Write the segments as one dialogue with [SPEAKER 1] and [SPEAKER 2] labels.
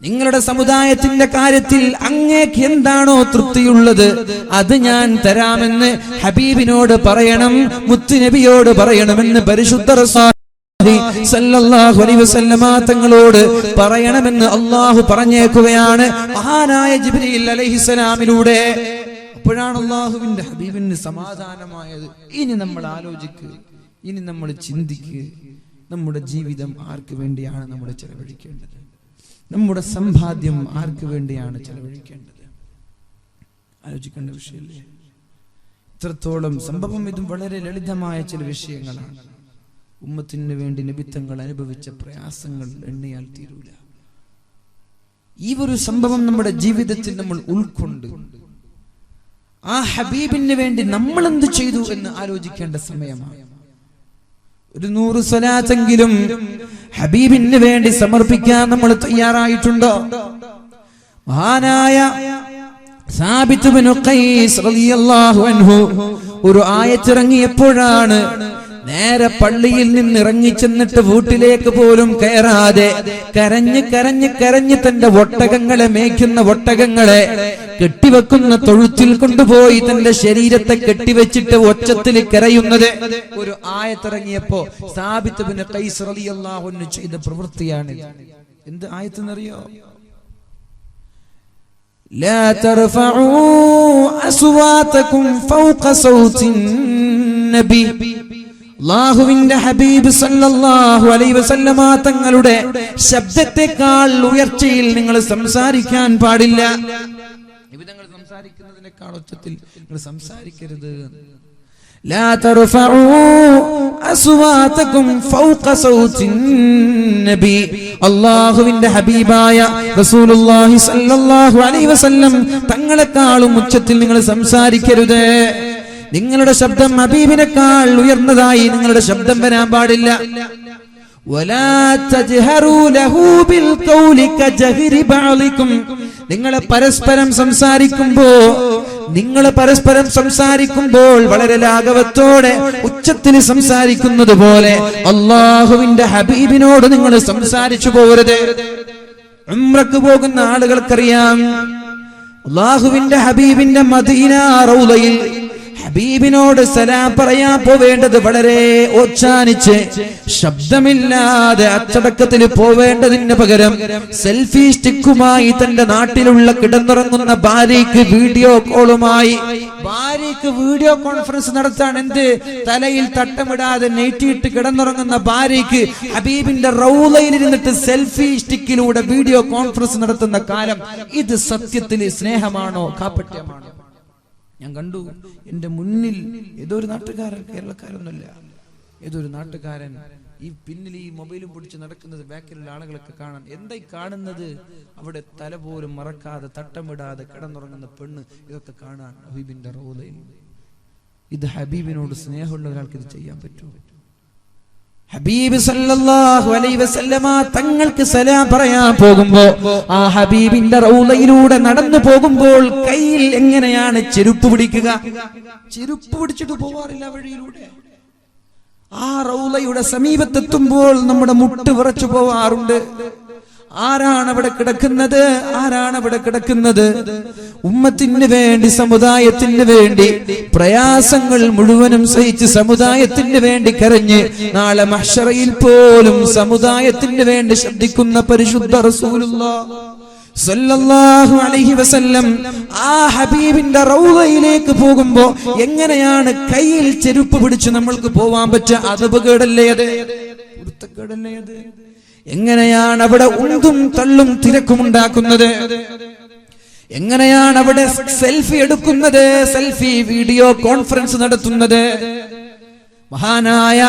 [SPEAKER 1] നിങ്ങളുടെ സമുദായത്തിന്റെ കാര്യത്തിൽ അങ്ങേക്ക് എന്താണോ തൃപ്തിയുള്ളത് അത് ഞാൻ തരാമെന്ന് ഹബീബിനോട് പറയണം മുത്തുനബിയോട് പറയണമെന്ന് പരിശുദ്ധ തങ്ങളോട് പറയണമെന്ന് അള്ളാഹു പറഞ്ഞേക്കുകയാണ് മഹാനായ ജിബ്രീൽ അലൈഹിസ്സലാമിലൂടെ അപ്പോഴാണ് അള്ളാഹുവിന്റെ ഹബീബിന് സമാധാനമായത്. ഇനി നമ്മൾ ആലോചിക്കുക ഇനി നമ്മൾ ചിന്തിക്കുക നമ്മുടെ ജീവിതം ആർക്ക് വേണ്ടിയാണ് നമ്മൾ ചെലവഴിക്കേണ്ടത്? നമ്മുടെ സമ്പാദ്യം ആർക്ക് വേണ്ടിയാണ് ചെലവഴിക്കേണ്ടത്? ആലോചിക്കേണ്ട വിഷയമല്ലേ? ഇത്രത്തോളം സംഭവം ഇതും വളരെ ലളിതമായ ചില വിഷയങ്ങളാണ്. ഉമ്മത്തിന് വേണ്ടി നിബിത്തങ്ങൾ അനുഭവിച്ച പ്രയാസങ്ങൾ എണ്ണയാൽ തീരൂല. ഈ ഒരു സംഭവം നമ്മുടെ ജീവിതത്തിൽ നമ്മൾ ഉൾക്കൊണ്ട് ആ ഹബീബിന് വേണ്ടി നമ്മൾ എന്ത് ചെയ്തു എന്ന് ആലോചിക്കേണ്ട സമയമാണ്. ഒരു നൂറ് സ്വലാത്തെങ്കിലും ഹബീബിന് വേണ്ടി സമർപ്പിക്കാൻ നമ്മൾ തയ്യാറായിട്ടുണ്ടോ? മഹാനായ സാബിത്ത് ബിൻ ഖൈസ് റളിയല്ലാഹു അൻഹു ഒരു ആയത്തിറങ്ങിയപ്പോഴാണ് നേരെ പള്ളിയിൽ നിന്ന് ഇറങ്ങി ചെന്നിട്ട് വീട്ടിലേക്ക് പോലും കയറാതെ കരഞ്ഞ് കരഞ്ഞ് കരഞ്ഞ് തന്റെ ഒട്ടകങ്ങളെ മേയ്ക്കുന്ന ഒട്ടകങ്ങളെ കെട്ടിവെക്കുന്ന തൊഴുത്തിൽ കൊണ്ടുപോയി തന്റെ ശരീരത്തെ കെട്ടിവെച്ചിട്ട് ഒച്ചത്തിൽ കരയുന്നത് ഒരു ആയത്തിറങ്ങിയപ്പോ സാബിത്ത് ബിൻ ഖൈസ് റളിയല്ലാഹു അൻഹു ചെയ്ത പ്രവൃത്തിയാണ് എന്ത് ആയത്തെന്നറിയോ لا ترفعوا أصواتكم فوق صوت النبي അള്ളാഹുവിന്റെ ഹബീബ് സല്ലല്ലാഹു അലൈഹി വസല്ലമ തങ്ങളുടെ ശബ്ദത്തെക്കാൾ ഉയർച്ചയിൽ നിങ്ങൾ സംസാരിക്കാൻ പാടില്ല നിബിധങ്ങൾ സംസാരിക്കുന്നതിനേക്കാൾ ഉച്ചത്തിൽ നിങ്ങൾ സംസാരിക്കരുത് لا ترفعوا أصواتكم فوق صوت النبي അള്ളാഹുവിന്റെ ഹബീബായ റസൂലുള്ളാഹി സല്ലല്ലാഹു അലൈഹി വസല്ലം തങ്ങളെക്കാളും ഉച്ചത്തിൽ നിങ്ങൾ സംസാരിക്കരുത് നിങ്ങളുടെ ശബ്ദം ഹബീബിനേക്കാൾ ഉയർന്നതായി നിങ്ങളുടെ ശബ്ദം വരാൻ പാടില്ല. നിങ്ങളെ പരസ്പരം സംസാരിക്കുമ്പോ നിങ്ങളെ പരസ്പരം സംസാരിക്കുമ്പോൾ വളരെ ലാഘവത്തോടെ ഉച്ചത്തിൽ സംസാരിക്കുന്നത് പോലെ അള്ളാഹുവിന്റെ ഹബീബിനോട് നിങ്ങൾ സംസാരിച്ചു പോകരുത്. ഉമ്രക്ക് പോകുന്ന ആളുകൾക്കറിയാം അള്ളാഹുവിന്റെ ഹബീബിന്റെ മദീന റൗലയിൽ ഹബീബിനോട് സലാം പറയാൻ പോവേണ്ടത് വളരെ ഓച്ചാനിച്ച് ശബ്ദമില്ലാതെ അച്ചടക്കത്തിൽ പോവേണ്ടതിന് പകരം സെൽഫി സ്റ്റിക്കുമായി തന്റെ നാട്ടിലുള്ള കിടന്നുറങ്ങുന്ന ഭാര്യയ്ക്ക് വീഡിയോ കോളുമായി. ഭാര്യയ്ക്ക് വീഡിയോ കോൺഫറൻസ് നടത്താൻ എന്ത്? തലയിൽ തട്ടമിടാതെ നെറ്റിയിട്ട് കിടന്നുറങ്ങുന്ന ഭാര്യയ്ക്ക് ഹബീബിന്റെ റൗലയിൽ ഇരുന്നിട്ട് സെൽഫി സ്റ്റിക്കിലൂടെ വീഡിയോ കോൺഫറൻസ് നടത്തുന്ന കാലം. ഇത് സത്യത്തിൽ സ്നേഹമാണോ കാപ്പട്യമാണോ ഞാൻ കണ്ടു എന്റെ മുന്നിൽ ഏതോ ഒരു നാട്ടുകാരൻ കേരളക്കാരൊന്നുമില്ല. ഏതോ ഒരു നാട്ടുകാരൻ ഈ പിന്നിൽ ഈ മൊബൈലും പിടിച്ച് നടക്കുന്നത് ബാക്കിലുള്ള ആളുകളൊക്കെ കാണാൻ. എന്തായി കാണുന്നത്? അവിടെ തല പോലും മറക്കാതെ തട്ടമിടാതെ കിടന്നുറങ്ങുന്ന പെണ്ണ്. ഇതൊക്കെ കാണാൻ ഹബീബിന്റെ റോലയിൽ ഇത് ഹബീബിനോട് സ്നേഹമുള്ള ഒരാൾക്ക് ഇത് ചെയ്യാൻ പറ്റുമോ? ഹബീബ് സല്ലല്ലാഹു അലൈഹി വസല്ലമ തങ്ങൾക്ക് സലാം പറയാൻ പോകുമ്പോ ആ ഹബീബിന്റെ റൗലയിലൂടെ നടന്നു പോകുമ്പോൾ കയ്യിൽ എങ്ങനെയാണ് ചെരുപ്പ് പിടിക്കുക? ചെരുപ്പ് പിടിച്ചിട്ട് പോവാറില്ല വഴിയിലൂടെ. ആ റൗലയുടെ സമീപത്തെത്തുമ്പോൾ നമ്മുടെ മുട്ട് വിറച്ചു പോവാറുണ്ട്. ആരാണ് അവിടെ കിടക്കുന്നത്? ആരാണ് അവിടെ കിടക്കുന്നത്? ഉമ്മത്തിന് വേണ്ടി സമുദായത്തിന് വേണ്ടി പ്രയാസങ്ങൾ മുഴുവനും സഹിച്ച് സമുദായത്തിന് വേണ്ടി കരഞ്ഞ് നാളെ മഹ്ഷറയിൽ പോലും സമുദായത്തിന് വേണ്ടി ശബ്ദിക്കുന്ന പരിശുദ്ധ റസൂലുള്ള അലൈഹി വസല്ലം ആ ഹബീബിന്റെ പോകുമ്പോ എങ്ങനെയാണ് കയ്യിൽ ചെരുപ്പ് പിടിച്ച് നമ്മൾക്ക് പോവാൻ പറ്റുക? അതപകേടല്ലേ അത്? കേടല്ലേ അത്? എങ്ങനെയാണ് അവിടെ ഉന്തും തള്ളും തിരക്കും ഉണ്ടാക്കുന്നത് എങ്ങനെയാണ് അവിടെ സെൽഫി എടുക്കുന്നത്? സെൽഫി വീഡിയോ കോൺഫറൻസ് നടത്തുന്നത്? മഹാനായ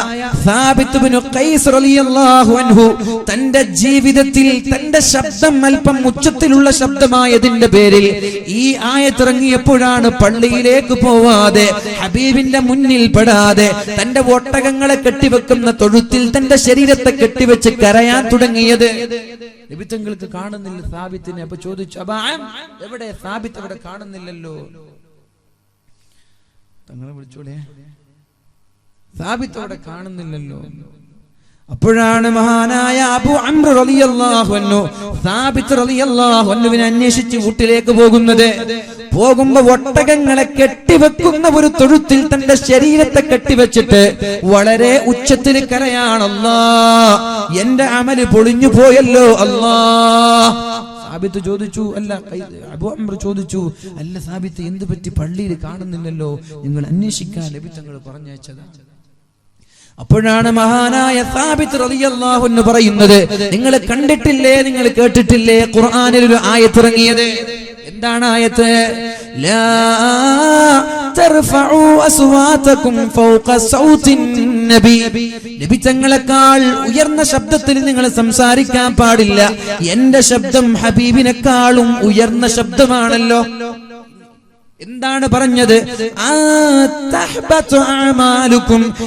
[SPEAKER 1] തന്റെ ജീവിതത്തിൽ തന്റെ ശബ്ദം അല്പം ഉച്ചത്തിലുള്ള ശബ്ദമായതിന്റെ പേരിൽ ഈ ആയത്തിറങ്ങിയപ്പോഴാണ് പള്ളിയിലേക്ക് പോവാതെ ഹബീബിന്റെ മുന്നിൽ പെടാതെ തന്റെ ഒട്ടകങ്ങളെ കെട്ടിവെക്കുന്ന തൊഴുത്തിൽ തന്റെ ശരീരത്തെ കെട്ടിവെച്ച് കരയാൻ തുടങ്ങിയത്. ലഭിത്തങ്ങൾക്ക് കാണുന്നില്ല സാബിത്തിനെ. അപ്പൊ ചോദിച്ചു എവിടെ? സാബിത്ത് അവിടെ കാണുന്നില്ലല്ലോ. തങ്ങളെ വിളിച്ചോളേ. സാബിത്ത് അവിടെ കാണുന്നില്ലല്ലോ. അപ്പോഴാണ് മഹാനായ അബു അംറു റളിയല്ലാഹു അൻഹു സാബിത്ത് റളിയല്ലാഹു അൻഹുവിനെ അന്വേഷിച്ച് വീട്ടിലേക്ക് പോകുന്നത്. പോകുമ്പോ ഒട്ടകങ്ങളെ കെട്ടിവെക്കുന്ന ഒരു തൊഴുത്തിൽ തന്റെ ശരീരത്തെ കെട്ടിവെച്ചിട്ട് വളരെ ഉച്ചത്തിൽ കരയാണല്ലാ എന്റെ അമൽ പൊളിഞ്ഞു പോയല്ലോ അല്ലാ. സാബിത്ത് ചോദിച്ചു അല്ല അബു അംർ ചോദിച്ചു അല്ല സാബിത്ത് എന്ത് പറ്റി പള്ളിയിൽ കാണുന്നില്ലല്ലോ? നിങ്ങൾ അന്വേഷിക്കാൻ ലഭിച്ചങ്ങൾ പറഞ്ഞയച്ചതാണ് അപ്പോഴാണ് മഹാനായ സാബിത്ത് റളിയല്ലാഹു അൻഹു പറയുന്നത് നിങ്ങൾ കണ്ടിട്ടില്ലേ നിങ്ങൾ കേട്ടിട്ടില്ലേ ഖുർആനിൽ ഒരു ആയത്ത് ഇറങ്ങിയത് എന്താണ് ആയത്ത്? ലാ തർഫഉ അസ്വാതകും ഫൗക സൗത്തിൻ നബി. നബി തങ്ങളെക്കാൾ ഉയർന്ന ശബ്ദത്തിൽ നിങ്ങൾ സംസാരിക്കാൻ പാടില്ല. എന്റെ ശബ്ദം ഹബീബിനെക്കാളും ഉയർന്ന ശബ്ദമാണല്ലോ. എന്താണ് പറഞ്ഞത്.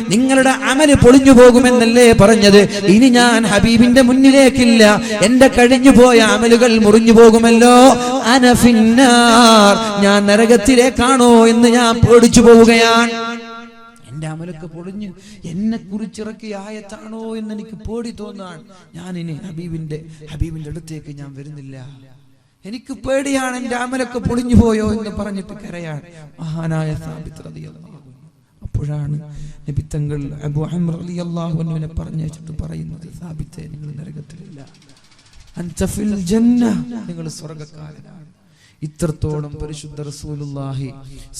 [SPEAKER 1] നിങ്ങളുടെ അമൽ പൊളിഞ്ഞു പോകുമെന്നല്ലേ പറഞ്ഞത്. ഇനി ഞാൻ ഹബീബിന്റെ മുന്നിലേക്കില്ല. എന്റെ കഴിഞ്ഞു പോയ അമലുകൾ മുറിഞ്ഞു പോകുമല്ലോ. ഞാൻ നരകത്തിലേക്കാണോ എന്ന് ഞാൻ പേടിച്ചു പോവുകയാണ്. എന്റെ അമലൊക്കെ പൊളിഞ്ഞു എന്നെ കുറിച്ചിറക്കിയ ആയത്താണോ എന്ന് എനിക്ക് പേടി തോന്നാൻ ഞാൻ ഇനി ഹബീബിന്റെ ഹബീബിന്റെ അടുത്തേക്ക് ഞാൻ വരുന്നില്ല. എനിക്ക് പേടിയാണ് എന്റെ അമലൊക്കെ പൊളിഞ്ഞു പോയോ എന്ന് പറഞ്ഞിട്ട് കരയാണ്. മഹാനായ അപ്പോഴാണ് നബി തങ്ങൾ അബു അംർ റളിയല്ലാഹു അൻഹുവിനെ പറഞ്ഞിട്ട് പറയുന്നത് സാബിത്തെ നിങ്ങൾ നരകത്തിലില്ല. നിങ്ങൾ സ്വർഗക്കാരനാണ്. ഇത്രത്തോളം പരിശുദ്ധ റസൂലുള്ളാഹി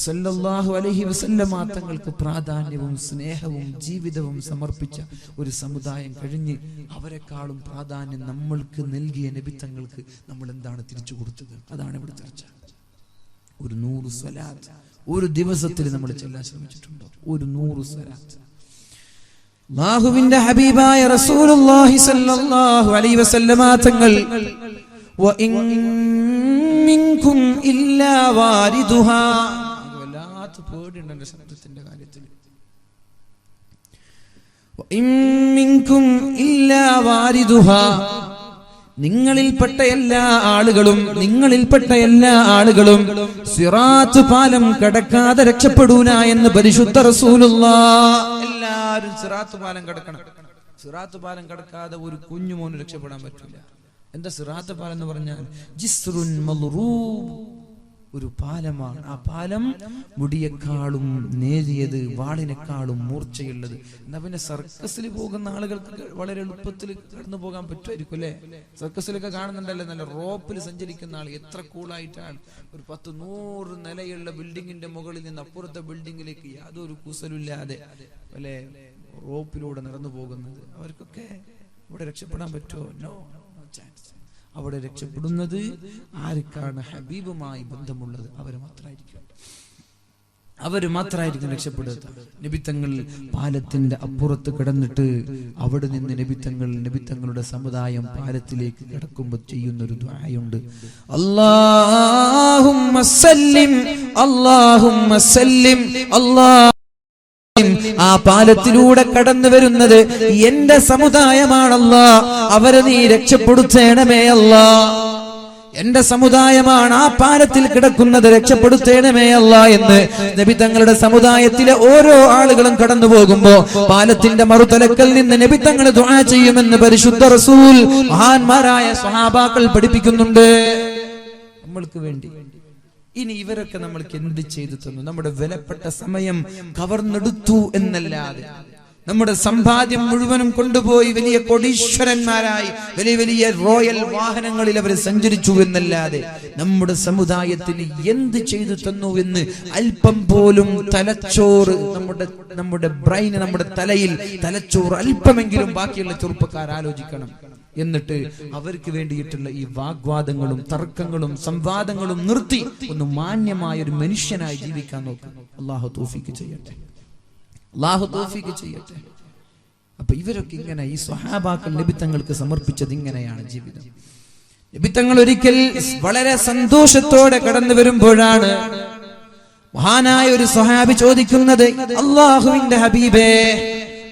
[SPEAKER 1] സല്ലല്ലാഹു അലൈഹി വസല്ലമ തങ്ങൾക്ക് പ്രാധാന്യവും സ്നേഹവും ജീവിതവും സമർപ്പിച്ച ഒരു സമുദായം കഴിഞ്ഞ് അവരെക്കാളും പ്രാധാന്യം നമ്മൾക്ക് നൽകിയ നബി തങ്ങൾക്ക് നമ്മൾ എന്താണ് തിരിച്ചു കൊടുത്തത്? അതാണ് ഇവിടെ ചർച്ച. ഒരു നൂറ് സ്വലാത്ത് ഒരു ദിവസത്തിൽ നമ്മൾ ചെല്ലാൻ ശ്രമിച്ചിട്ടുണ്ടോ? ഒരു നൂറ് സ്വലാത്ത്. ബാഹുവിന്റെ ഹബീബായ റസൂലുള്ളാഹി സല്ലല്ലാഹു അലൈഹി വസല്ലമ തങ്ങൾ വല്ലാത്ത പേടിയുണ്ട് എന്റെ ശബ്ദത്തിന്റെ കാര്യത്തിൽ. നിങ്ങളിൽപ്പെട്ട എല്ലാ ആളുകളും നിങ്ങളിൽപ്പെട്ട എല്ലാ ആളുകളും സിറാത്ത് പാലം കടക്കാതെ രക്ഷപ്പെടൂല എന്ന് പരിശുദ്ധ റസൂലുള്ള എല്ലാരും സിറാത്ത് പാലം കടക്കണം. സിറാത്ത് പാലം കടക്കാതെ ഒരു കുഞ്ഞു മോന് രക്ഷപ്പെടാൻ പറ്റില്ല എന്താ സിറാത്ത പാലം എന്ന് പറഞ്ഞാൽ ജിസ്റുൻ ഒരു പാലമാണ്. ആ പാലം മുടിയേക്കാളും നേരിയത് വാളിനേക്കാളും മൂർച്ചയുള്ളത്. എന്നാ പിന്നെ സർക്കസിൽ പോകുന്ന ആളുകൾക്ക് വളരെ എളുപ്പത്തിൽ കടന്നു പോകാൻ പറ്റുമായിരിക്കും അല്ലേ? സർക്കസിലൊക്കെ കാണുന്നുണ്ടല്ലോ നല്ല റോപ്പിൽ സഞ്ചരിക്കുന്ന ആൾ എത്ര കൂളായിട്ടാണ്. ഒരു പത്ത് നൂറ് നിലയുള്ള ബിൽഡിങ്ങിന്റെ മുകളിൽ നിന്ന് അപ്പുറത്തെ ബിൽഡിങ്ങിലേക്ക് യാതൊരു കൂസലില്ലാതെ അല്ലെ? റോപ്പിലൂടെ നടന്നു പോകുന്നത്. അവർക്കൊക്കെ ഇവിടെ രക്ഷപ്പെടാൻ പറ്റുമോ? നോ അവിടെ രക്ഷപ്പെടുന്നത് ആർക്കാണ്? ഹബീബുമായി ബന്ധമുള്ളത്. അവർ മാത്രമായിരിക്കും അവർ മാത്രമായിരിക്കും രക്ഷപ്പെടുക. നബിത്തങ്ങൾ പാലത്തിന്റെ അപ്പുറത്ത് കിടന്നിട്ട് അവിടെ നിന്ന് നബിത്തങ്ങൾ നബിത്തങ്ങളുടെ സമുദായം പാലത്തിലേക്ക് കിടക്കുമ്പോൾ ചെയ്യുന്ന ഒരു ദ്വായുണ്ട് അല്ലാഹുമ്മ സല്ലിം അല്ലാ ആ പാലത്തിലൂടെ കടന്നു വരുന്നത് എന്റെ സമുദായമാണല്ല. അവരെ നീ രക്ഷപ്പെടുത്തേണമേ അല്ല. എന്റെ സമുദായമാണ് ആ പാലത്തിൽ കിടക്കുന്നത് രക്ഷപ്പെടുത്തേണമേ അല്ല എന്ന് നബി തങ്ങളുടെ സമുദായത്തിലെ ഓരോ ആളുകളും കടന്നു പോകുമ്പോ പാലത്തിന്റെ മറുതലക്കൽ നിന്ന് നബി തങ്ങൾ ദുആ ചെയ്യുമെന്ന് പരിശുദ്ധ റസൂൽ മഹാന്മാരായ സ്വഹാബാക്കൾ പഠിപ്പിക്കുന്നുണ്ട്. നമ്മൾക്ക് വേണ്ടി. ഇനി ഇവരൊക്കെ നമ്മൾക്ക് എന്ത് ചെയ്തു തന്നു? നമ്മുടെ വിലപ്പെട്ട സമയം കവർന്നെടുത്തു എന്നല്ലാതെ. നമ്മുടെ സമ്പാദ്യം മുഴുവനും കൊണ്ടുപോയി വലിയ കൊടീശ്വരന്മാരായി വലിയ വലിയ റോയൽ വാഹനങ്ങളിൽ അവർ സഞ്ചരിച്ചു എന്നല്ലാതെ നമ്മുടെ സമുദായത്തിന് എന്ത് ചെയ്തു തന്നു എന്ന് അല്പം പോലും തലച്ചോറ് നമ്മുടെ നമ്മുടെ ബ്രെയിൻ നമ്മുടെ തലയിൽ തലച്ചോറ് അല്പമെങ്കിലും ബാക്കിയുള്ള ചെറുപ്പക്കാർ ആലോചിക്കണം. എന്നിട്ട് അവർക്ക് വേണ്ടിയിട്ടുള്ള ഈ വാഗ്വാദങ്ങളും തർക്കങ്ങളും സംവാദങ്ങളും നിർത്തി ഒന്ന് മാന്യമായ ഒരു മനുഷ്യനായി ജീവിക്കാൻ നോക്കും. അള്ളാഹു തോഫിക്ക് ചെയ്യട്ടെ. അള്ളാഹു തോഫിക്ക് ചെയ്യട്ടെ. അപ്പൊ ഇവരൊക്കെ ഇങ്ങനെ ഈ സ്വഹാബാക്കൾ ലഭിത്തങ്ങൾക്ക് സമർപ്പിച്ചത് ഇങ്ങനെയാണ് ജീവിതം. ലഭിത്തങ്ങൾ ഒരിക്കൽ വളരെ സന്തോഷത്തോടെ കടന്നു വരുമ്പോഴാണ് മഹാനായ ഒരു സ്വഹാബി ചോദിക്കുന്നത് അള്ളാഹുവിന്റെ ഹബീബേ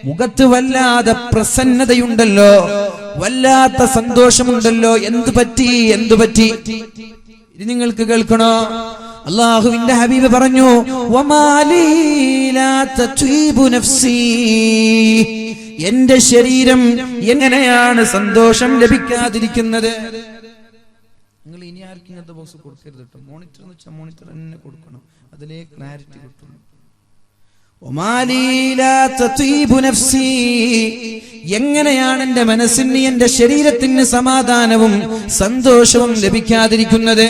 [SPEAKER 1] മുഖത്ത് വല്ലാതെ പ്രസന്നതയുണ്ടല്ലോ. വല്ലാത്ത സന്തോഷമുണ്ടല്ലോ. എന്തു പറ്റി? എന്തു പറ്റി? ഇത് നിങ്ങൾക്ക് കേൾക്കണോ? അള്ളാഹുവിന്റെ ഹബീബ് പറഞ്ഞു. എന്റെ ശരീരം എങ്ങനെയാണ് സന്തോഷം ലഭിക്കാതിരിക്കുന്നത്? നിങ്ങൾ ഇനി ആർക്കും ഇങ്ങനത്തെ ബോക്സ് കൊടുക്കരുത് കേട്ടോ. മോണിറ്റർ എന്ന് വെച്ചാൽ മോണിറ്റർ തന്നെ കൊടുക്കണം. അതിലേ ക്ലാരിറ്റി കിട്ടുള്ളൂ. എങ്ങനെയാണ് എന്റെ മനസ്സിന് എന്റെ ശരീരത്തിന് സമാധാനവും സന്തോഷവും ലഭിക്കാതിരിക്കുന്നത്?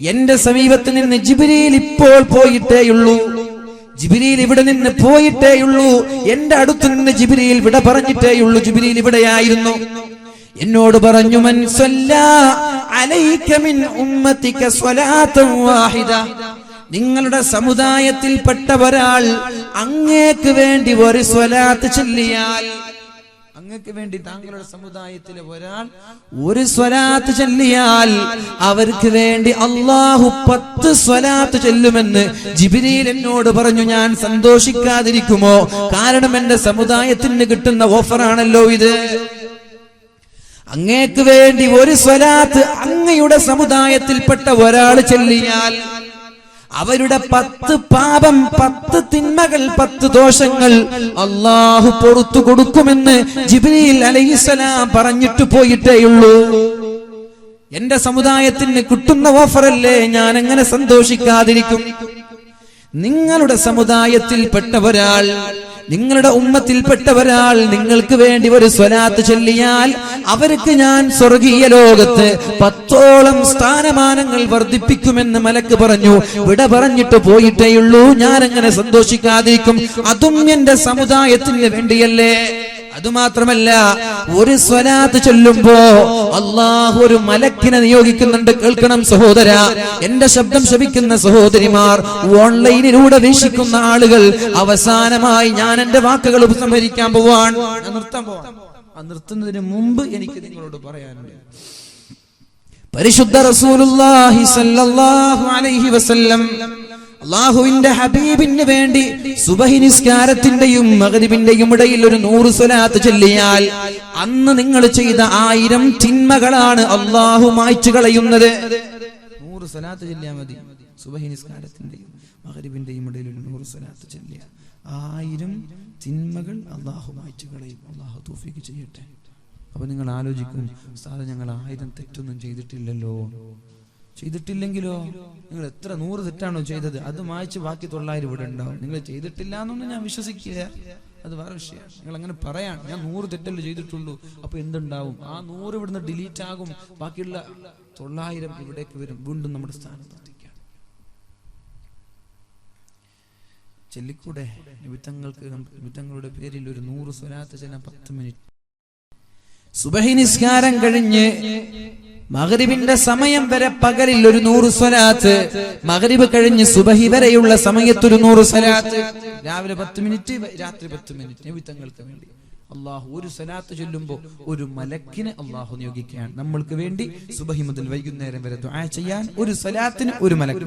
[SPEAKER 1] എന്റെ സമീപത്ത് നിന്ന് ജിബിരിയിൽ ഇപ്പോൾ പോയിട്ടേയുള്ളൂ ജിബിരിയിൽ ഇവിടെ നിന്ന് പോയിട്ടേയുള്ളൂ എന്റെ അടുത്ത് നിന്ന് ജിബിരിയിൽ വിട പറഞ്ഞിട്ടേയുള്ളൂ ജിബിരിയിൽ ഇവിടെയായിരുന്നു. എന്നോട് പറഞ്ഞു മൻ സമുദായത്തിൽ മിൻ ഉമ്മത്തിക സ്വലാത്തൻ വാഹിദ. നിങ്ങളുടെ ഒരാൾ അങ്ങേക്ക് വേണ്ടി ഒരു സ്വലാത്ത് ചൊല്ലിയാൽ അങ്ങക്ക് വേണ്ടി താങ്കളുടെ സമുദായത്തിലെ ഒരാൾ ഒരു സ്വലാത്ത് ചൊല്ലിയാൽ അവർക്ക് വേണ്ടി അള്ളാഹു പത്ത് സ്വലാത്ത് ചൊല്ലുമെന്ന് ജിബിരിയിൽ എന്നോട് പറഞ്ഞു. ഞാൻ സന്തോഷിക്കാതിരിക്കുമോ? കാരണം എന്റെ സമുദായത്തിന് കിട്ടുന്ന ഓഫറാണല്ലോ ഇത്. അങ്ങേക്ക് വേണ്ടി ഒരു സ്വലാത്ത് അങ്ങയുടെ സമുദായത്തിൽപ്പെട്ട ഒരാൾ ചൊല്ലിയാൽ അവരുടെ പത്ത് പാപം പത്ത് തിന്മകൾ പത്ത് ദോഷങ്ങൾ അള്ളാഹു പൊറത്തു കൊടുക്കുമെന്ന് ജിബ്രീൽ അലൈസലാം പറഞ്ഞിട്ട് പോയിട്ടേയുള്ളൂ എന്റെ സമുദായത്തിന് കിട്ടുന്ന ഓഫറല്ലേ ഞാൻ എങ്ങനെ സന്തോഷിക്കാതിരിക്കും. നിങ്ങളുടെ സമുദായത്തിൽപ്പെട്ട ഒരാൾ നിങ്ങളുടെ ഉമ്മത്തിൽപ്പെട്ട ഒരാൾ നിങ്ങൾക്ക് വേണ്ടി ഒരു സ്വലാത്ത് ചൊല്ലിയാൽ അവർക്ക് ഞാൻ സ്വർഗീയ ലോകത്ത് പത്തോളം സ്ഥാനമാനങ്ങൾ വർദ്ധിപ്പിക്കുമെന്ന് മലക്ക് പറഞ്ഞു. വിട പറഞ്ഞിട്ട് പോയിട്ടേയുള്ളൂ. ഞാൻ എങ്ങനെ സന്തോഷിക്കാതിരിക്കും. അതും എന്റെ സമുദായത്തിന് വേണ്ടിയല്ലേ? അതുമാത്രമല്ല ഒരു സ്വലാത്ത് ചൊല്ലുമ്പോ അള്ളാഹു ഒരു മലക്കിനെ നിയോഗിക്കുന്നുണ്ട്. കേൾക്കണം സഹോദര. എന്റെ ശബ്ദം ശപിക്കുന്ന സഹോദരിമാർ ഓൺലൈനിലൂടെ വീക്ഷിക്കുന്ന ആളുകൾ അവസാനമായി ഞാൻ എന്റെ വാക്കുകൾ ഉപസംഹരിക്കാൻ പോവാൻ നിർത്താൻ പോവാൻ നിർത്തുന്നതിന് മുമ്പ് എനിക്ക് നിങ്ങളോട് പറയാനുണ്ട്. പരിശുദ്ധ റസൂലുള്ളാഹി സല്ലല്ലാഹു അലൈഹി വസല്ലം അള്ളാഹുവിന്റെ ഹബീബിന് വേണ്ടി സുബഹി നിസ്കാരത്തിന്റെയും മഗ്രിബിന്റെയും ഇടയിൽ ഒരു നൂറ് സ്വലാത്ത് ചൊല്ലിയാൽ അന്ന് നിങ്ങൾ ചെയ്ത ആയിരം തിന്മകളാണ് അള്ളാഹു മായ്ച്ചു കളയുന്നത്. നൂറ് സ്വലാത്ത് ചൊല്ലിയാൽ മതി. സുബഹി നിസ്കാരത്തിന്റെയും മഗ്രിബിന്റെയും ഇടയിൽ ഒരു നൂറ് സ്വലാത്ത് ചൊല്ലിയ ആയിരം തിന്മകൾ അള്ളാഹു മായ്ച്ചു കളയും. അള്ളാഹു തൗഫീഖ് ചെയ്യട്ടെ. അപ്പൊ നിങ്ങൾ ആലോചിക്കും സാറ് ഞങ്ങൾ ആയിരം തെറ്റൊന്നും ചെയ്തിട്ടില്ലല്ലോ. ചെയ്തിട്ടില്ലെങ്കിലോ? നിങ്ങൾ എത്ര നൂറ് തെറ്റാണോ ചെയ്തത്? അത് മായ്ച്ച് ബാക്കി തൊള്ളായിരം ഇവിടെ ഉണ്ടാവും. നിങ്ങൾ ചെയ്തിട്ടില്ല എന്നൊന്നും ഞാൻ വിശ്വസിക്കുക അത് വേറെ വിഷയം. നിങ്ങൾ അങ്ങനെ പറയാൻ ഞാൻ നൂറ് തെറ്റല്ലേ ചെയ്തിട്ടുള്ളൂ. അപ്പൊ എന്തുണ്ടാവും? ആ നൂറ് ഇവിടുന്ന് ഡിലീറ്റ് ആകും. ബാക്കിയുള്ള തൊള്ളായിരം ഇവിടേക്ക് വരും. വീണ്ടും നമ്മുടെ സ്ഥാനത്ത് ചെല്ലിക്കൂടെ നിമിത്തങ്ങൾക്ക് നിമിത്തങ്ങളുടെ പേരിൽ ഒരു നൂറ് സ്വലാത്ത് ചെല്ലാൻ പത്ത് മിനിറ്റ്. സുബഹി നിസ്കാരം കഴിഞ്ഞ് മഗ്രിബിന്റെ സമയം വരെ പകലിൽ ഒരു നൂറ് സ്വലാത്ത്. മഗ്രിബ് കഴിഞ്ഞ് സുബഹി വരെയുള്ള സമയത്ത് ഒരു നൂറ് സ്വലാത്ത്. രാവിലെ പത്ത് മിനിറ്റ് രാത്രി പത്ത് മിനിറ്റ്. നിമിത്തങ്ങൾക്ക് വേണ്ടി. അള്ളാഹു ഒരു സ്വലാത്ത് ചൊല്ലുമ്പോൾ ഒരു മലക്കിനെ അള്ളാഹു നിയോഗിക്കുകയാണ്. നമ്മൾക്ക് വേണ്ടി സുബഹി മുതൽ വൈകുന്നേരം വരെ ദുആ ചെയ്യാൻ ഒരു സ്വലാത്തിന് ഒരു മലക്ക്.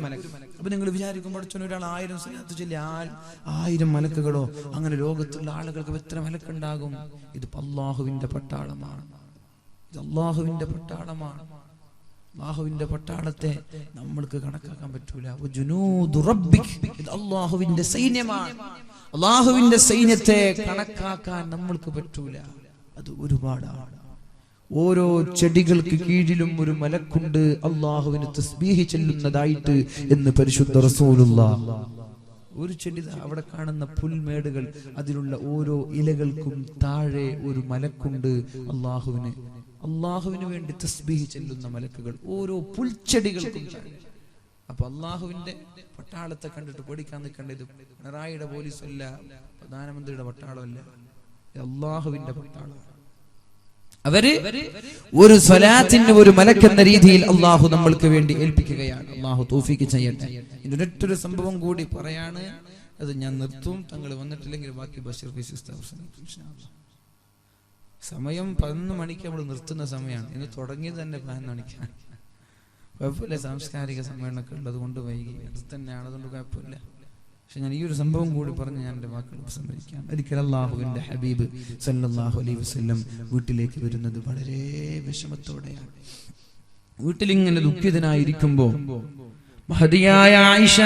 [SPEAKER 1] അപ്പൊ നിങ്ങൾ വിചാരിക്കും പഠിച്ചോ ഒരാൾ ആയിരം സ്വലാത്ത് ചൊല്ലി ആയിരം മലക്കുകളോ? അങ്ങനെ ലോകത്തുള്ള ആളുകൾക്ക് എത്ര മലക്കുണ്ടാകും? ഇത് അള്ളാഹുവിന്റെ പട്ടാളമാണ്. അള്ളാഹുവിന്റെ പട്ടാളമാണ്. അള്ളാഹുവിന്റെ പട്ടാളത്തെ നമ്മൾക്ക് കണക്കാക്കാൻ പറ്റൂല. ഇത് അള്ളാഹുവിന്റെ സൈന്യമാണ്. അള്ളാഹുവിന്റെ സൈന്യത്തെ കണക്കാക്കാൻ നമ്മൾക്ക് പറ്റൂല. അത് ഒരുപാടാണ്. ഓരോ ചെടികൾക്ക് കീഴിലും ഒരു മലക്കുണ്ട് അള്ളാഹുവിന് തസ്ബീഹി ചെല്ലുന്നതായിട്ട് എന്ന് പരിശുദ്ധ റസൂലുള്ള. ഒരു ചെടി അവിടെ കാണുന്ന പുൽമേടുകൾ അതിലുള്ള ഓരോ ഇലകൾക്കും താഴെ ഒരു മലക്കുണ്ട് അള്ളാഹുവിന്. അള്ളാഹുവിന് വേണ്ടി തസ്ബീഹ് ചെല്ലുന്ന മലക്കുകൾ ഓരോ പുൽച്ചെടികൾക്കും. അപ്പൊ അള്ളാഹുവിന്റെ പട്ടാളത്തെ കണ്ടിട്ട് പേടിക്കാൻ നിൽക്കേണ്ട ഇത് പിണറായിയുടെ പോലീസല്ല പ്രധാനമന്ത്രിയുടെ പട്ടാളമല്ല അള്ളാഹുവിന്റെ പട്ടാളം. അവർ ഒരു സ്വലാത്തിന് ഒരു മലക്കെന്ന രീതിയിൽ അള്ളാഹു നമ്മൾക്ക് വേണ്ടി ഏൽപ്പിക്കുകയാണ്. അള്ളാഹു തോഫിക്ക് ചെയ്യട്ടെ. ഇതിന്റെ ഒരൊറ്റൊരു സംഭവം കൂടി പറയാണ്. അത് ഞാൻ നിർത്തും. തങ്ങൾ വന്നിട്ടില്ലെങ്കിൽ ബാക്കി ബഷീർ ഫൈസി സമയം പതിനൊന്ന് മണിക്ക് നമ്മൾ നിർത്തുന്ന സമയമാണ്. ഇന്ന് തുടങ്ങിയത് തന്നെ പതിനൊന്ന് മണിക്കാണ്. കുഴപ്പമില്ല സാംസ്കാരിക സമ്മേളനമൊക്കെ ഉള്ളത് കൊണ്ട് വൈകി. അത് തന്നെയാണ് അതുകൊണ്ട് കുഴപ്പമില്ല. പക്ഷെ ഞാൻ ഈ ഒരു സംഭവം കൂടി പറഞ്ഞ് ഞാൻ എന്റെ വാക്കുകൾ ഉപസംഹരിക്കാം. ഒരിക്കൽ അള്ളാഹുവിന്റെ ഹബീബ് സല്ലാഹു അലൈ വസ്ല്ലം വീട്ടിലേക്ക് വരുന്നത് വളരെ വിഷമത്തോടെയാണ്. വീട്ടിലിങ്ങനെ ദുഃഖിതനായിരിക്കുമ്പോ മഹതിയായ ആയിഷ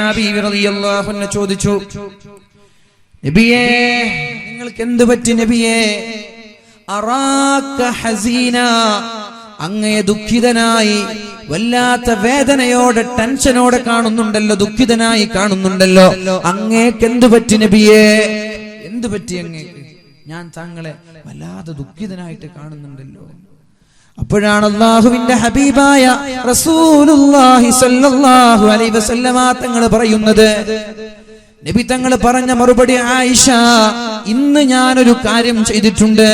[SPEAKER 1] റളിയല്ലാഹു അൻഹ ചോദിച്ചു നബിയേ നിങ്ങൾക്ക് എന്ത് പറ്റി നബിയേ? അറാക ഹസീന. അങ്ങയെ ദുഃഖിതനായി വല്ലാത്ത വേദനയോടെ ടെൻഷനോടെ കാണുന്നുണ്ടല്ലോ ദുഃഖിതനായി കാണുന്നുണ്ടല്ലോ. അങ്ങേക്ക് എന്തു പറ്റി നബിയേ? എന്തു പറ്റി അങ്ങേക്ക്? ഞാൻ താങ്കളെ വല്ലാതെ ദുഃഖിതനായിട്ട് കാണുന്നുണ്ടല്ലോ. അപ്പോഴാണ് അള്ളാഹുവിന്റെ ഹബീബായ റസൂലുള്ളാഹി സ്വല്ലല്ലാഹു അലൈഹി വസല്ലമ പറയുന്നത്. നബി തങ്ങൾ പറഞ്ഞ മറുപടി ആയിഷ ഇന്ന് ഞാനൊരു കാര്യം ചെയ്തിട്ടുണ്ട്.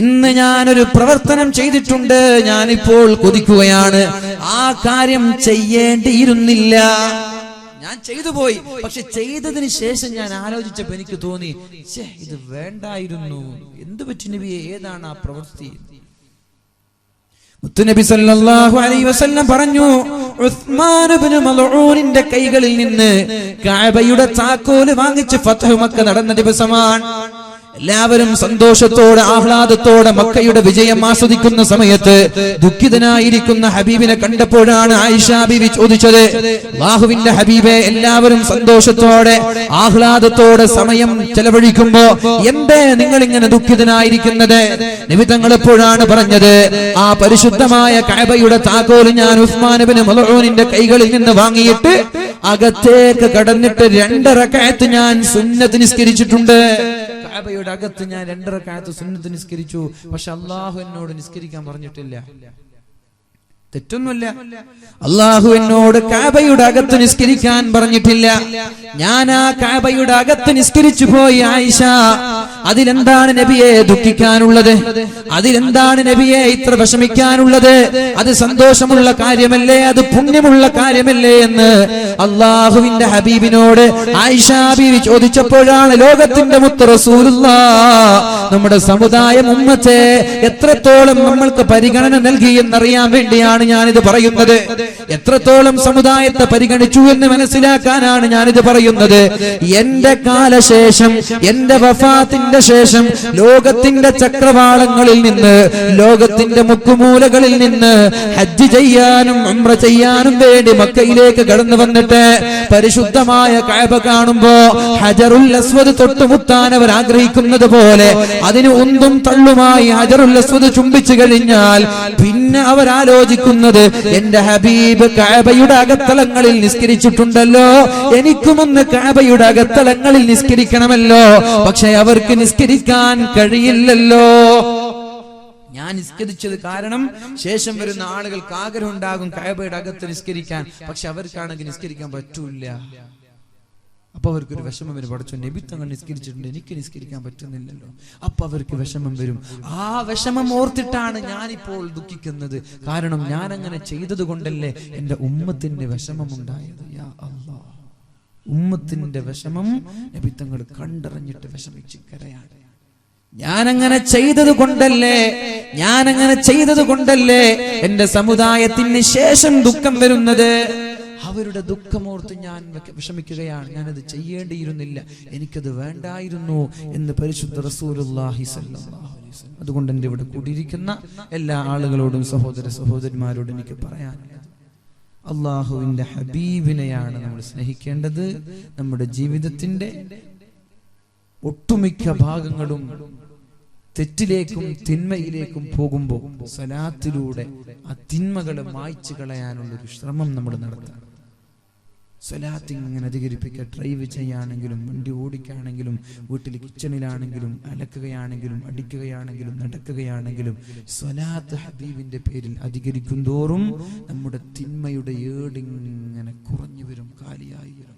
[SPEAKER 1] ഇന്ന് ഞാനൊരു പ്രവർത്തനം ചെയ്തിട്ടുണ്ട്. ഞാനിപ്പോൾ കൊതിക്കുകയാണ്. ആ കാര്യം ചെയ്യേണ്ടിയിരുന്നില്ല. ഞാൻ ചെയ്തു പോയി. പക്ഷെ ചെയ്തതിന് ശേഷം ഞാൻ ആലോചിച്ചപ്പോ എനിക്ക് തോന്നി ഇത് വേണ്ടായിരുന്നു. എന്ത് പറ്റി നബിയെ? ഏതാണ് ആ പ്രവൃത്തി? മുത്തുനബി സല്ലല്ലാഹു അലൈഹി വസല്ലം പറഞ്ഞു ഉസ്മാൻ ഇബ്നു കൈകളിൽ നിന്ന് കഅബയുടെ താക്കോൽ വാങ്ങിച്ച് ഫത്ഹു മക്ക നടന്ന ദിവസമാണ്. എല്ലാവരും സന്തോഷത്തോടെ ആഹ്ലാദത്തോടെ മക്കയുടെ വിജയം ആസ്വദിക്കുന്ന സമയത്ത് ദുഃഖിതനായിരിക്കുന്ന ഹബീബിനെ കണ്ടപ്പോഴാണ് ആയിഷ ബീവി ചോദിച്ചത് ബാഹുവിന്റെ ഹബീബെ എല്ലാവരും സന്തോഷത്തോടെ ആഹ്ലാദത്തോടെ സമയം ചെലവഴിക്കുമ്പോ എന്തേ നിങ്ങൾ ഇങ്ങനെ ദുഃഖിതനായിരിക്കുന്നത് നിമിത്തങ്ങൾ എപ്പോഴാണ് പറഞ്ഞത് ആ പരിശുദ്ധമായ കഅബയുടെ താക്കോൽ ഞാൻ ഉസ്മാനബിന് മലറോനിന്റെ കൈകളിൽ നിന്ന് വാങ്ങിയിട്ട് അകത്തേക്ക് കടന്നിട്ട് രണ്ടരക്കയത്ത് ഞാൻ സുന്നത്ത് നിസ്കരിച്ചിട്ടുണ്ട്. കഅബയുടെ അകത്ത് ഞാൻ രണ്ടര കാലത്ത് സുന്നത്ത് നിസ്കരിച്ചു. പക്ഷെ അള്ളാഹു എന്നോട് നിസ്കരിക്കാൻ പറഞ്ഞിട്ടില്ല. തെറ്റൊന്നുമില്ല. അള്ളാഹു എന്നോട് കാബയുടെ അകത്ത് നിസ്കരിക്കാൻ പറഞ്ഞിട്ടില്ല. ഞാൻ ആ കാബയുടെ അകത്ത് നിസ്കരിച്ചു പോയി ആയിഷ. അതിലെന്താണ് നബിയെ ദുഃഖിക്കാനുള്ളത്? അതിലെന്താണ് നബിയെ ഇത്ര വിഷമിക്കാനുള്ളത്? അത് സന്തോഷമുള്ള കാര്യമല്ലേ? അത് പുണ്യമുള്ള കാര്യമല്ലേ എന്ന് അള്ളാഹുവിന്റെ ഹബീബിനോട് ആയിഷ ബീവി ചോദിച്ചപ്പോഴാണ് ലോകത്തിന്റെ മുത്ത് റസൂലുള്ള നമ്മുടെ സമുദായം ഉമ്മത്തെ എത്രത്തോളം നമ്മൾക്ക് പരിഗണന നൽകി എന്നറിയാൻ വേണ്ടിയാണ് ഞാനിത് പറയുന്നത്. എത്രത്തോളം സമുദായത്തെ പരിഗണിച്ചു എന്ന് മനസ്സിലാക്കാനാണ് ഞാനിത് പറയുന്നത്. എന്റെ കാലശേഷം എന്റെ വഫാത്തിന്റെ ശേഷം ലോകത്തിന്റെ ചക്രവാളങ്ങളിൽ നിന്ന് ലോകത്തിന്റെ മുക്കുമൂലകളിൽ നിന്ന് ഹജ്ജ് ചെയ്യാനും ഉംറ ചെയ്യാനും വേണ്ടി മക്കയിലേക്ക് കടന്നു വന്നിട്ട് പരിശുദ്ധമായ കായബ കാണുമ്പോ ഹജറുൽ അസ്വദ് തൊട്ടുമുത്താൻ അവർ ആഗ്രഹിക്കുന്നത് പോലെ അതിന് ഉന്തും തള്ളുമായി ഹജറുൽ അസ്വദ് ചുംബിച്ചു കഴിഞ്ഞാൽ പിന്നെ അവർ ആലോചിക്കുന്നത് എന്റെ ഹബീബ് കാബയുടെ അകത്തളങ്ങളിൽ നിസ്കരിച്ചിട്ടുണ്ടല്ലോ. എനിക്കുമൊന്ന് കാബയുടെ അകത്തളങ്ങളിൽ നിസ്കരിക്കണമല്ലോ. പക്ഷെ അവർക്ക് നിസ്കരിക്കാൻ കഴിയില്ലല്ലോ. ഞാൻ നിസ്കരിച്ചത് കാരണം ശേഷം വരുന്ന ആളുകൾക്ക് ആഗ്രഹം ഉണ്ടാകും കാബയുടെ അകത്ത് നിസ്കരിക്കാൻ. പക്ഷെ അവർക്കാണെങ്കിൽ നിസ്കരിക്കാൻ പറ്റൂല അപ്പൊ അവർക്കൊരു വിഷമം വരും. പഠിച്ചു നബിത്തങ്ങൾ നിസ്കരിച്ചിട്ടുണ്ട്. എനിക്ക് നിസ്കരിക്കാൻ പറ്റുന്നില്ലല്ലോ. അപ്പൊ അവർക്ക് വിഷമം വരും. ആ വിഷമം ഓർത്തിട്ടാണ് ഞാനിപ്പോൾ ദുഃഖിക്കുന്നത്. കാരണം ഞാൻ അങ്ങനെ ചെയ്തത് കൊണ്ടല്ലേ എന്റെ ഉമ്മത്തിന്റെ വിഷമം ഉണ്ടായത് യാ ഉമ്മത്തിന്റെ വിഷമം നബിത്തങ്ങൾ കണ്ടറിഞ്ഞിട്ട് വിഷമിച്ച് കരയാണ്. ഞാനങ്ങനെ ചെയ്തത് കൊണ്ടല്ലേ ഞാനങ്ങനെ ചെയ്തത് കൊണ്ടല്ലേ എന്റെ സമുദായത്തിന് ശേഷം ദുഃഖം വരുന്നത്? അവരുടെ ദുഃഖമോർത്ത് ഞാൻ വിഷമിക്കുകയാണ്. ഞാനത് ചെയ്യേണ്ടിയിരുന്നില്ല. എനിക്കത് വേണ്ടായിരുന്നു എന്ന് പരിശുദ്ധ വസല്ലം. അതുകൊണ്ട് എന്റെ ഇവിടെ കൂടിയിരിക്കുന്ന എല്ലാ ആളുകളോടും സഹോദര സഹോദരിമാരോടും എനിക്ക് പറയാനുള്ളത്. അള്ളാഹുവിന്റെ ഹബീബിനെയാണ് നമ്മൾ സ്നേഹിക്കേണ്ടത്. നമ്മുടെ ജീവിതത്തിന്റെ ഒട്ടുമിക്ക ഭാഗങ്ങളും തെറ്റിലേക്കും തിന്മയിലേക്കും പോകുമ്പോൾ സലാത്തിലൂടെ ആ തിന്മകളെ മായ്ച്ചു കളയാനുള്ളൊരു ശ്രമം നമ്മൾ നടത്തണം. സ്വലാത്ത് ഇങ്ങനെ അധികരിപ്പിക്കുക ഡ്രൈവ് ചെയ്യാണെങ്കിലും വണ്ടി ഓടിക്കുകയാണെങ്കിലും വീട്ടിൽ കിച്ചണിലാണെങ്കിലും അലക്കുകയാണെങ്കിലും അടിക്കുകയാണെങ്കിലും നടക്കുകയാണെങ്കിലും സ്വലാത്ത് ഹബീബിന്റെ പേരിൽ അധികരിക്കും തോറും നമ്മുടെ തിന്മയുടെ ഏടിങ്ങനെ കുറഞ്ഞു വരും കാലിയായി വരും.